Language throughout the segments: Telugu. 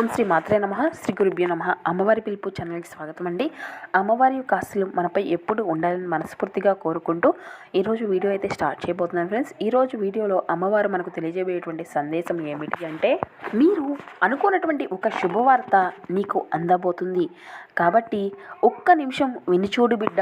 ఓం శ్రీ మాత్రే నమ శ్రీ గురుభ్యో నమ. అమ్మవారి పిలుపు ఛానల్కి స్వాగతం అండి. అమ్మవారి యొక్క ఆశలు మనపై ఎప్పుడు ఉండాలని మనస్ఫూర్తిగా కోరుకుంటూ ఈరోజు వీడియో అయితే స్టార్ట్ చేయబోతున్నాను ఫ్రెండ్స్. ఈరోజు వీడియోలో అమ్మవారు మనకు తెలియజేయటువంటి సందేశం ఏమిటి అంటే మీరు అనుకున్నటువంటి ఒక శుభవార్త నీకు అందబోతుంది. కాబట్టి ఒక్క నిమిషం వినిచూడు బిడ్డ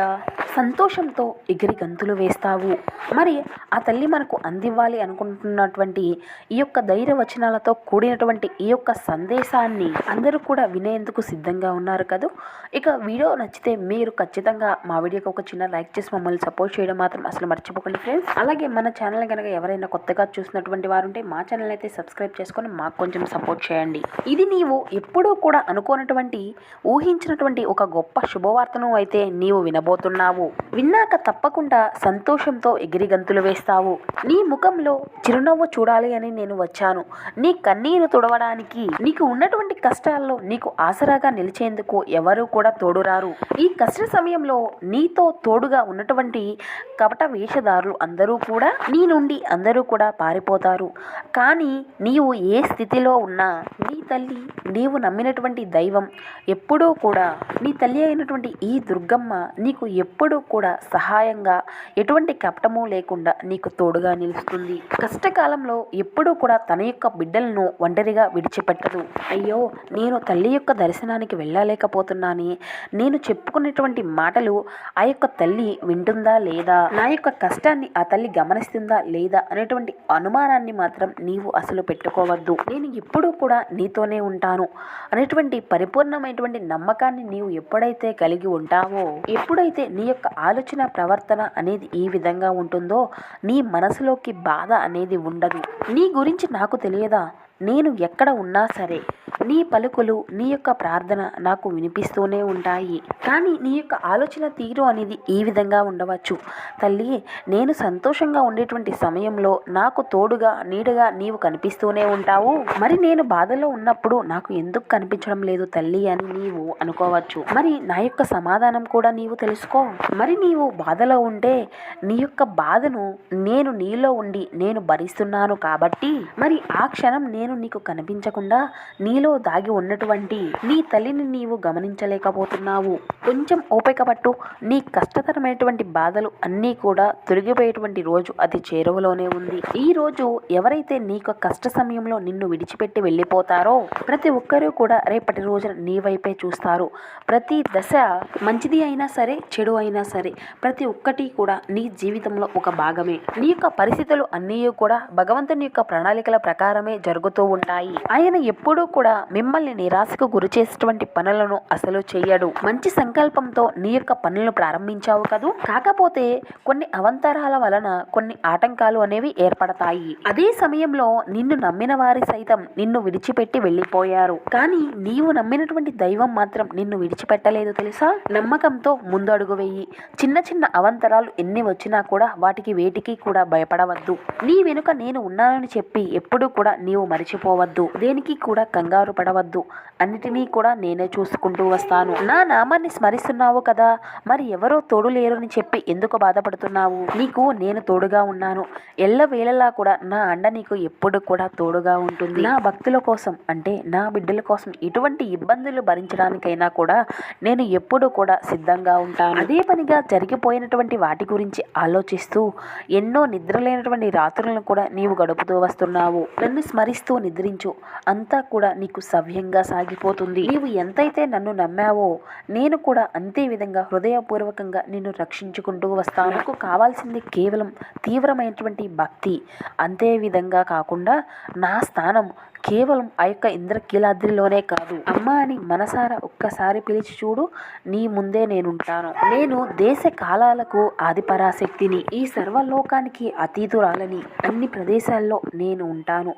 సంతోషంతో ఎగిరి గంతులు వేస్తావు. మరి ఆ తల్లి మనకు అందివ్వాలి అనుకుంటున్నటువంటి ఈ యొక్క ధైర్యవచనాలతో కూడినటువంటి ఈ యొక్క సందేశాన్ని అందరూ కూడా వినేందుకు సిద్ధంగా ఉన్నారు కదా? ఇక వీడియో నచ్చితే మీరు ఖచ్చితంగా మా వీడియోకి ఒక చిన్న లైక్ చేసి మమ్మల్ని సపోర్ట్ చేయడం మాత్రం అసలు మర్చిపోకండి ఫ్రెండ్స్. అలాగే మన ఛానల్ కనుక ఎవరైనా కొత్తగా చూసినటువంటి వారు ఉంటే మా ఛానల్ అయితే సబ్స్క్రైబ్ చేసుకొని మాకు కొంచెం సపోర్ట్ చేయండి. ఇది నీవు ఎప్పుడూ కూడా అనుకోనటువంటి ఊహించినటువంటి ఒక గొప్ప శుభవార్తను అయితే నీవు వినబోతున్నావు. విన్నాక తప్పకుండా సంతోషంతో ఎగిరిగంతులు వేస్తావు. నీ ముఖంలో చిరునవ్వు చూడాలి అని నేను వచ్చాను. నీ కన్నీరు తుడవడానికి నీకు ఉన్నటువంటి అటువంటి కష్టాల్లో నీకు ఆసరాగా నిలిచేందుకు ఎవరూ కూడా తోడురారు? ఈ కష్ట సమయంలో నీతో తోడుగా ఉన్నటువంటి కపట వేషధారులు అందరూ కూడా నీ నుండి అందరూ కూడా పారిపోతారు. కానీ నీవు ఏ స్థితిలో ఉన్నా నీ తల్లి నీవు నమ్మినటువంటి దైవం ఎప్పుడూ కూడా నీ తల్లి అయినటువంటి ఈ దుర్గమ్మ నీకు ఎప్పుడూ కూడా సహాయంగా ఎటువంటి కపటము లేకుండా నీకు తోడుగా నిలుస్తుంది. కష్టకాలంలో ఎప్పుడూ కూడా తన యొక్క బిడ్డలను ఒంటరిగా విడిచిపెట్టదు. అయ్యో నేను తల్లి యొక్క దర్శనానికి వెళ్ళలేకపోతున్నాని. నేను చెప్పుకునేటువంటి మాటలు ఆ యొక్క తల్లి వింటుందా లేదా? నా యొక్క కష్టాన్ని ఆ తల్లి గమనిస్తుందా లేదా? అనేటువంటి అనుమానాన్ని మాత్రం నీవు అసలు పెట్టుకోవద్దు. నేను ఎప్పుడూ కూడా నీతోనే ఉంటాను అనేటువంటి పరిపూర్ణమైనటువంటి నమ్మకాన్ని నీవు ఎప్పుడైతే కలిగి ఉంటావో ఎప్పుడైతే నీ యొక్క ఆలోచన ప్రవర్తన అనేది ఈ విధంగా ఉంటుందో నీ మనసులోకి బాధ అనేది ఉండదు. నీ గురించి నాకు తెలియదా? నేను ఎక్కడ ఉన్నా సరే నీ పలుకులు నీ యొక్క ప్రార్థన నాకు వినిపిస్తూనే ఉంటాయి. కానీ నీ యొక్క ఆలోచన తీరు అనేది ఈ విధంగా ఉండవచ్చు. తల్లి నేను సంతోషంగా ఉండేటువంటి సమయంలో నాకు తోడుగా నీడగా నీవు కనిపిస్తూనే ఉంటావు. మరి నేను బాధలో ఉన్నప్పుడు నాకు ఎందుకు కనిపించడం లేదు తల్లి అని నీవు అనుకోవచ్చు. మరి నా యొక్క సమాధానం కూడా నీవు తెలుసుకో. మరి నీవు బాధలో ఉంటే నీ యొక్క బాధను నేను నీలో ఉండి నేను భరిస్తున్నాను కాబట్టి మరి ఆ క్షణం నేను నీకు కనిపించకుండా నీలో దాగి ఉన్నటువంటి నీ తల్లిని నీవు గమనించలేకపోతున్నావు. కొంచెం ఓపిక పట్టు. నీ కష్టతరమైనటువంటి బాధలు అన్నీ కూడా తొలగిపోయేటువంటి రోజు అది చేరువలోనే ఉంది. ఈ రోజు ఎవరైతే నీకు కష్ట సమయంలో నిన్ను విడిచిపెట్టి వెళ్ళిపోతారో ప్రతి ఒక్కరూ కూడా రేపటి రోజున నీ వైపే చూస్తారు. ప్రతి దశ మంచిది అయినా సరే చెడు అయినా సరే ప్రతి ఒక్కటి కూడా నీ జీవితంలో ఒక భాగమే. నీ యొక్క పరిస్థితులు అన్నీ కూడా భగవంతుని యొక్క ప్రణాళికల ప్రకారమే జరుగుతూ ఉంటాయి. ఆయన ఎప్పుడూ కూడా మిమ్మల్ని నిరాశకు గురి చేసేటువంటి పనులను అసలు చేయడు. మంచి సంకల్పంతో నీ యొక్క పనులను ప్రారంభించావు కదూ? కాకపోతే కొన్ని అవంతరాల వలన కొన్ని ఆటంకాలు అనేవి ఏర్పడతాయి. అదే సమయంలో నిన్ను నమ్మిన వారి సైతం నిన్ను విడిచిపెట్టి వెళ్ళిపోయారు. కానీ నీవు నమ్మినటువంటి దైవం మాత్రం నిన్ను విడిచిపెట్టలేదు తెలుసా? నమ్మకంతో ముందడుగు వేయి. చిన్న చిన్న అవంతరాలు ఎన్ని వచ్చినా కూడా వాటికి వేటికి కూడా భయపడవద్దు. నీ వెనుక నేను ఉన్నానని చెప్పి ఎప్పుడూ కూడా నీవు మరి మరిచిపోవద్దు. దేనికి కూడా కంగారు పడవద్దు. అన్నిటినీ కూడా నేనే చూసుకుంటూ వస్తాను. నా నామాన్ని స్మరిస్తున్నావు కదా? మరి ఎవరో తోడు లేరని చెప్పి ఎందుకు బాధపడుతున్నావు? నీకు నేను తోడుగా ఉన్నాను. ఎల్ల వేళలా కూడా నా అండ నీకు ఎప్పుడు కూడా తోడుగా ఉంటుంది. నా భక్తుల కోసం అంటే నా బిడ్డల కోసం ఎటువంటి ఇబ్బందులు భరించడానికైనా కూడా నేను ఎప్పుడు కూడా సిద్ధంగా ఉంటాను. అదే పనిగా జరిగిపోయినటువంటి వాటి గురించి ఆలోచిస్తూ ఎన్నో నిద్రలేనటువంటి రాత్రులను కూడా నీవు గడుపుతూ వస్తున్నావు. నన్ను స్మరిస్తూ నిద్రించు. అంతా కూడా నీకు సవ్యంగా సాగిపోతుంది. నీవు ఎంతైతే నన్ను నమ్మావో నేను కూడా అంతే విధంగా హృదయపూర్వకంగా నిన్ను రక్షించుకుంటూ వస్తాను. నాకు కావాల్సింది కేవలం తీవ్రమైనటువంటి భక్తి. అంతే విధంగా కాకుండా నా స్థానం కేవలం ఆ యొక్క ఇంద్రకీలాద్రిలోనే కాదు. అమ్మ అని మనసారా ఒక్కసారి పిలిచి చూడు నీ ముందే నేనుంటాను. నేను దేశ కాలాలకు ఆదిపరాశక్తిని ఈ సర్వలోకానికి అతీతురాలని అన్ని ప్రదేశాల్లో నేను ఉంటాను.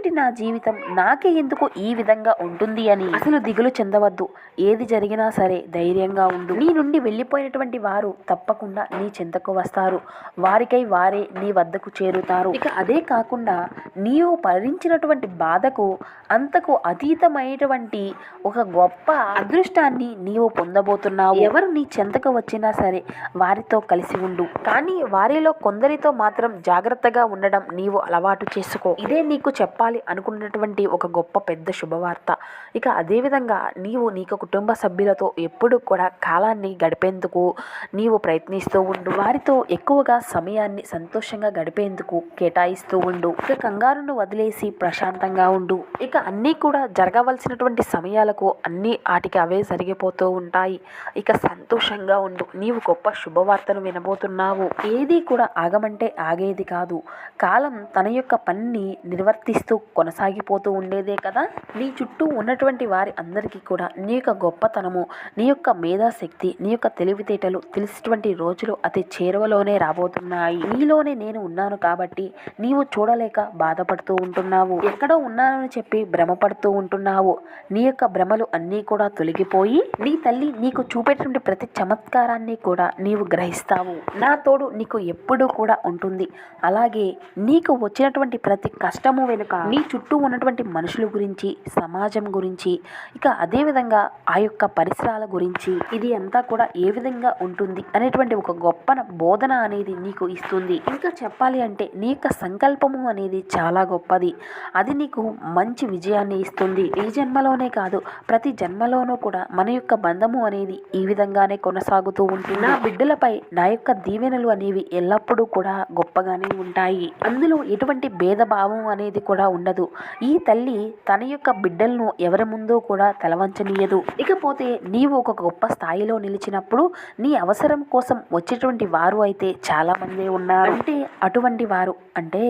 ఏమిటి నా జీవితం? నాకే ఎందుకు ఈ విధంగా ఉంటుంది అని. అసలు దిగులు చెందవద్దు. ఏది జరిగినా సరే ధైర్యంగా ఉండు. నీ నుండి వెళ్ళిపోయినటువంటి వారు తప్పకుండా నీ చెంతకు వస్తారు. వారికై వారే నీ వద్దకు చేరుతారు. ఇక అదే కాకుండా నీవు భరించినటువంటి బాధకు అంతకు అతీతమైనటువంటి ఒక గొప్ప అదృష్టాన్ని నీవు పొందబోతున్నావు. ఎవరు నీ చెంతకు వచ్చినా సరే వారితో కలిసి ఉండు. కానీ వారిలో కొందరితో మాత్రం జాగ్రత్తగా ఉండడం నీవు అలవాటు చేసుకో. ఇదే నీకు చెప్పాలి. అనుకున్నటువంటి ఒక గొప్ప పెద్ద శుభవార్త. ఇక అదేవిధంగా నీవు నీకు కుటుంబ సభ్యులతో ఎప్పుడు కూడా కాలాన్ని గడిపేందుకు నీవు ప్రయత్నిస్తూ ఉండు. వారితో ఎక్కువగా సమయాన్ని సంతోషంగా గడిపేందుకు కేటాయిస్తూ ఉండు. ఇక కంగారును వదిలేసి ప్రశాంతంగా ఉండు. ఇక అన్నీ కూడా జరగవలసినటువంటి సమయాలకు అన్నీ ఆటికి అవే జరిగిపోతూ ఉంటాయి. ఇక సంతోషంగా ఉండు. నీవు గొప్ప శుభవార్తను వినబోతున్నావు. ఏది కూడా ఆగమంటే ఆగేది కాదు. కాలం తన యొక్క పనిని నిర్వర్తిస్తూ కొనసాగిపోతూ ఉండేదే కదా? నీ చుట్టూ ఉన్నటువంటి వారి అందరికీ కూడా నీ యొక్క గొప్పతనము నీ యొక్క మేధాశక్తి నీ యొక్క తెలివితేటలు తెలిసినటువంటి రోజులు అతి చేరువలోనే రాబోతున్నాయి. నీలోనే నేను ఉన్నాను కాబట్టి నీవు చూడలేక బాధపడుతూ ఉంటున్నావు. ఎక్కడో ఉన్నానని చెప్పి భ్రమపడుతూ ఉంటున్నావు. నీ యొక్క భ్రమలు అన్నీ కూడా తొలగిపోయి నీ తల్లి నీకు చూపేటువంటి ప్రతి చమత్కారాన్ని కూడా నీవు గ్రహిస్తావు. నా తోడు నీకు ఎప్పుడూ కూడా ఉంటుంది. అలాగే నీకు వచ్చినటువంటి ప్రతి కష్టము వెనుక నీ చుట్టూ ఉన్నటువంటి మనుషుల గురించి సమాజం గురించి ఇక అదేవిధంగా ఆ యొక్క పరిసరాల గురించి ఇది అంతా కూడా ఏ విధంగా ఉంటుంది అనేటువంటి ఒక గొప్ప బోధన అనేది నీకు ఇస్తుంది. ఇంకా చెప్పాలి అంటే నీ యొక్క సంకల్పము అనేది చాలా గొప్పది. అది నీకు మంచి విజయాన్ని ఇస్తుంది. ఈ జన్మలోనే కాదు ప్రతి జన్మలోనూ కూడా మన యొక్క బంధము అనేది ఈ విధంగానే కొనసాగుతూ ఉంటుంది. నా బిడ్డలపై నా యొక్క దీవెనలు అనేవి ఎల్లప్పుడూ కూడా గొప్పగానే ఉంటాయి. అందులో ఎటువంటి భేదభావం అనేది కూడా ఉండదు. ఈ తల్లి తన యొక్క బిడ్డలను ఎవరి ముందో కూడా తలవంచనీయదు. ఇకపోతే నీవు ఒక గొప్ప స్థాయిలో నిలిచినప్పుడు నీ అవసరం కోసం వచ్చేటువంటి వారు అయితే చాలామందే ఉన్నారు. అంటే అటువంటి వారు అంటే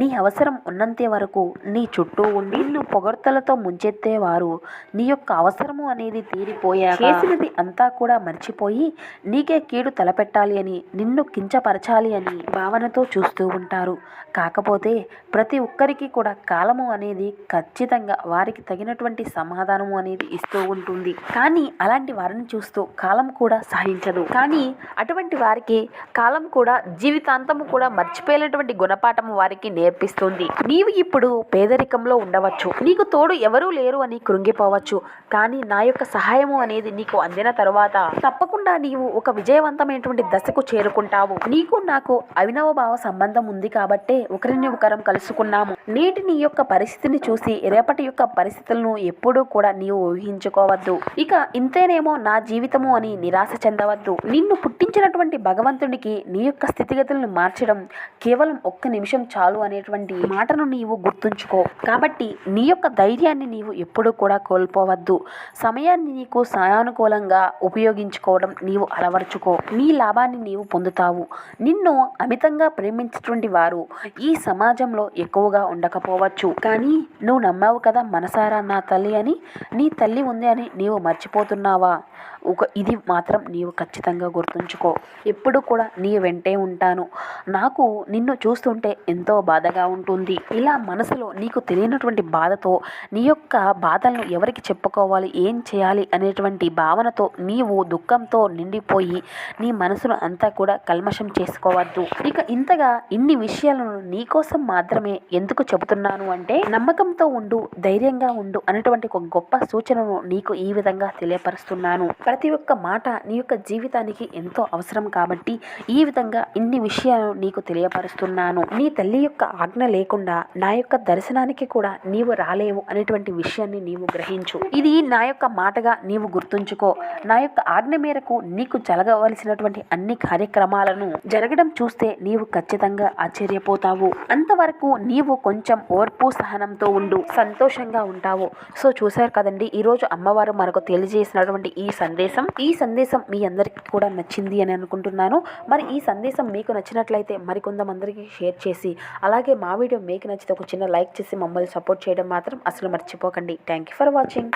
నీ అవసరం ఉన్నంతే వరకు నీ చుట్టూ ఉండి నిన్ను పొగడ్తలతో ముంచెత్తేవారు నీ యొక్క అవసరము అనేది తీరిపోయా చేసినది అంతా కూడా మర్చిపోయి నీకే కీడు తలపెట్టాలి అని నిన్ను కించపరచాలి అని భావనతో చూస్తూ ఉంటారు. కాకపోతే ప్రతి ఒక్కరికి కూడా కాలము అనేది ఖచ్చితంగా వారికి తగినటువంటి సమాధానము అనేది ఇస్తూ ఉంటుంది. కానీ అలాంటి వారిని చూస్తూ కాలం కూడా సహించదు. కానీ అటువంటి వారికి కాలం కూడా జీవితాంతము కూడా మర్చిపోయేటువంటి గుణపాఠము వారికి నేర్పిస్తుంది. నీవు ఇప్పుడు పేదరికంలో ఉండవచ్చు. నీకు తోడు ఎవరూ లేరు అని కృంగిపోవచ్చు. కానీ నా యొక్క సహాయము అనేది నీకు అందిన తరువాత తప్పకుండా నీవు ఒక విజయవంతమైనటువంటి దశకు చేరుకుంటావు. నీకు నాకు అవినవ భావ సంబంధం ఉంది కాబట్టే ఒకరిని ఒకరం కలుసుకున్నాము. నేటిని నీ యొక్క పరిస్థితిని చూసి రేపటి యొక్క పరిస్థితులను ఎప్పుడూ కూడా నీవు ఊహించుకోవద్దు. ఇక ఇంతేనేమో నా జీవితము అని నిరాశ చెందవద్దు. నిన్ను పుట్టించినటువంటి భగవంతుడికి నీ యొక్క స్థితిగతులను మార్చడం కేవలం ఒక్క నిమిషం చాలు అనేటువంటి మాటను నీవు గుర్తుంచుకో. కాబట్టి నీ యొక్క ధైర్యాన్ని నీవు ఎప్పుడూ కూడా కోల్పోవద్దు. సమయాన్ని నీకు సానుకూలంగా ఉపయోగించుకోవడం నీవు అలవర్చుకో. నీ లాభాన్ని నీవు పొందుతావు. నిన్ను అమితంగా ప్రేమించేటువంటి వారు ఈ సమాజంలో ఎక్కువగా ఉండకపోవచ్చు. కానీ నువ్వు నమ్మావు కదా మనసారా నా తల్లి అని? నీ తల్లి ఉంది అని నీవు మర్చిపోతున్నావా? ఒక ఇది మాత్రం నీవు ఖచ్చితంగా గుర్తుంచుకో. ఎప్పుడు కూడా నీ వెంటే ఉంటాను. నాకు నిన్ను చూస్తుంటే ఎంతో బాధగా ఉంటుంది. ఇలా మనసులో నీకు తెలియనటువంటి బాధతో నీ యొక్క బాధలను ఎవరికి చెప్పుకోవాలి? ఏం చేయాలి? అనేటువంటి భావనతో నీవు దుఃఖంతో నిండిపోయి నీ మనసును అంతా కూడా కల్మషం చేసుకోవద్దు. ఇక ఇంతగా ఇన్ని విషయాలను నీకోసం మాత్రమే ఎందుకు చెబుతున్నా? చెబుతున్నాను అంటే నమ్మకంతో ఉండు ధైర్యంగా ఉండు అనేటువంటి ఒక గొప్ప సూచనను నీకు ఈ విధంగా తెలియపరుస్తున్నాను. ప్రతి ఒక్క మాట నీ యొక్క జీవితానికి ఎంతో అవసరం కాబట్టి ఈ విధంగా ఇన్ని విషయాలు నీకు తెలియపరుస్తున్నాను. నీ తల్లి యొక్క ఆజ్ఞ లేకుండా నా యొక్క దర్శనానికి కూడా నీవు రాలేవు అనేటువంటి విషయాన్ని నీవు గ్రహించు. ఇది నా యొక్క మాటగా నీవు గుర్తుంచుకో. నా యొక్క ఆజ్ఞ మేరకు నీకు జరగవలసినటువంటి అన్ని కార్యక్రమాలను జరగడం చూస్తే నీవు ఖచ్చితంగా ఆశ్చర్యపోతావు. అంతవరకు నీవు కొంచెం ఓర్పు సహనంతో ఉండు. సంతోషంగా ఉంటావు. సో చూశారు కదండి ఈరోజు అమ్మవారు మనకు తెలియజేసినటువంటి ఈ సందేశం. ఈ సందేశం మీ అందరికీ కూడా నచ్చింది అని అనుకుంటున్నాను. మరి ఈ సందేశం మీకు నచ్చినట్లయితే మరికొంతమందికి షేర్ చేసి అలాగే మా వీడియో మీకు నచ్చితే ఒక చిన్న లైక్ చేసి మమ్మల్ని సపోర్ట్ చేయడం మాత్రం అసలు మర్చిపోకండి. Thank you for watching.